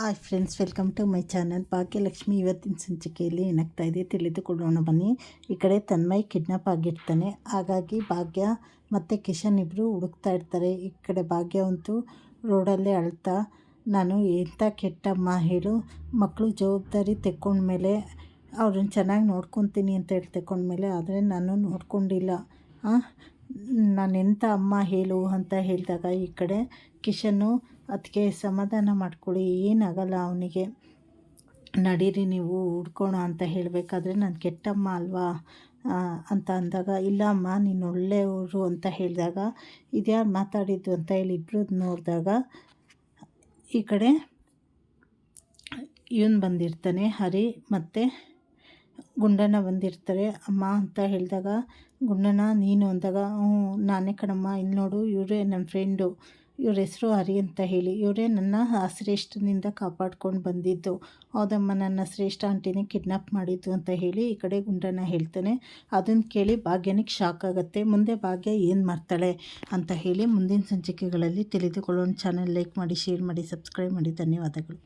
Hi friends, welcome to my channel. Bhagyalakshmi ಇವತ್ತಿನ ಸಂಚಿಕೆಯಲ್ಲಿ ಏನಾಗ್ತಾ ಇದೆ ತಿಳಿದುಕೊಳ್ಳೋಣ. ಬನ್ನಿ, ಈ ಕಡೆ ತನ್ಮಯ್ ಕಿಡ್ನಾಪ್ ಆಗಿರ್ತಾನೆ. ಹಾಗಾಗಿ ಭಾಗ್ಯ ಮತ್ತು ಕಿಶನ್ ಇಬ್ಬರು ಹುಡುಕ್ತಾ ಇರ್ತಾರೆ. ಈ ಕಡೆ ಭಾಗ್ಯ ಅಂತೂ ರೋಡಲ್ಲೇ ಅಳ್ತಾ, ನಾನು ಎಂಥ ಕೆಟ್ಟಮ್ಮ ಹೇಳು. ಮಕ್ಕಳು ಜವಾಬ್ದಾರಿ ತೆಕ್ಕೊಂಡ್ಮೇಲೆ ಅವ್ರನ್ನ ಚೆನ್ನಾಗಿ ನೋಡ್ಕೊತೀನಿ ಅಂತ ಹೇಳಿ ತೆಕ್ಕೊಂಡ್ಮೇಲೆ ಆದರೆ ನಾನು ನೋಡ್ಕೊಂಡಿಲ್ಲ. ನಾನು ಎಂಥ ಅಮ್ಮ ಹೇಳು ಅಂತ ಹೇಳಿದಾಗ ಈ ಕಡೆ ಕಿಶನ್ನು ಅದಕ್ಕೆ ಸಮಾಧಾನ ಮಾಡ್ಕೊಳ್ಳಿ ಏನಾಗಲ್ಲ ಅವನಿಗೆ. ನಡೀರಿ, ನೀವು ಹುಡ್ಕೋಣ ಅಂತ ಹೇಳಬೇಕಾದ್ರೆ ನಾನು ಕೆಟ್ಟಮ್ಮ ಅಲ್ವಾ? ಅಂತ ಅಂದಾಗ ಇಲ್ಲ ಅಮ್ಮ ನೀನು ಒಳ್ಳೆಯವರು ಅಂತ ಹೇಳಿದಾಗ, ಇದ್ಯಾರು ಮಾತಾಡಿದ್ದು ಅಂತ ಹೇಳಿ ಇಬ್ಬರು ನೋಡಿದಾಗ, ಈ ಕಡೆ ಇವನು ಬಂದಿರ್ತಾನೆ, ಹರಿ ಮತ್ತು ಗುಂಡಣ್ಣ ಬಂದಿರ್ತಾರೆ. ಅಮ್ಮ ಅಂತ ಹೇಳಿದಾಗ ಗುಂಡಣ್ಣ ನೀನು ಅಂದಾಗ, ಹ್ಞೂ, ನಾನೇ ಕಣಮ್ಮ, ಇಲ್ಲಿ ನೋಡು, ಇವರೇ ನನ್ನ ಫ್ರೆಂಡು ಇವ್ರ ಹೆಸರು ಹರಿ ಅಂತ ಹೇಳಿ, ಇವರೇ ನನ್ನ ಶ್ರೇಷ್ಠನಿಂದ ಕಾಪಾಡ್ಕೊಂಡು ಬಂದಿದ್ದು. ಹೌದಮ್ಮ, ನನ್ನ ಶ್ರೇಷ್ಠ ಆಂಟಿನೇ ಕಿಡ್ನಾಪ್ ಮಾಡಿದ್ದು ಅಂತ ಹೇಳಿ ಈ ಕಡೆ ಗುಂಡಣ್ಣ ಹೇಳ್ತಾನೆ. ಅದನ್ನು ಕೇಳಿ ಭಾಗ್ಯನಿಗೆ ಶಾಕ್ ಆಗುತ್ತೆ. ಮುಂದೆ ಭಾಗ್ಯ ಏನು ಮಾಡ್ತಾಳೆ ಅಂತ ಹೇಳಿ ಮುಂದಿನ ಸಂಚಿಕೆಗಳಲ್ಲಿ ತಿಳಿದುಕೊಳ್ಳೋಣ. ಚಾನಲ್ ಲೈಕ್ ಮಾಡಿ, ಶೇರ್ ಮಾಡಿ, ಸಬ್ಸ್ಕ್ರೈಬ್ ಮಾಡಿ. ಧನ್ಯವಾದಗಳು.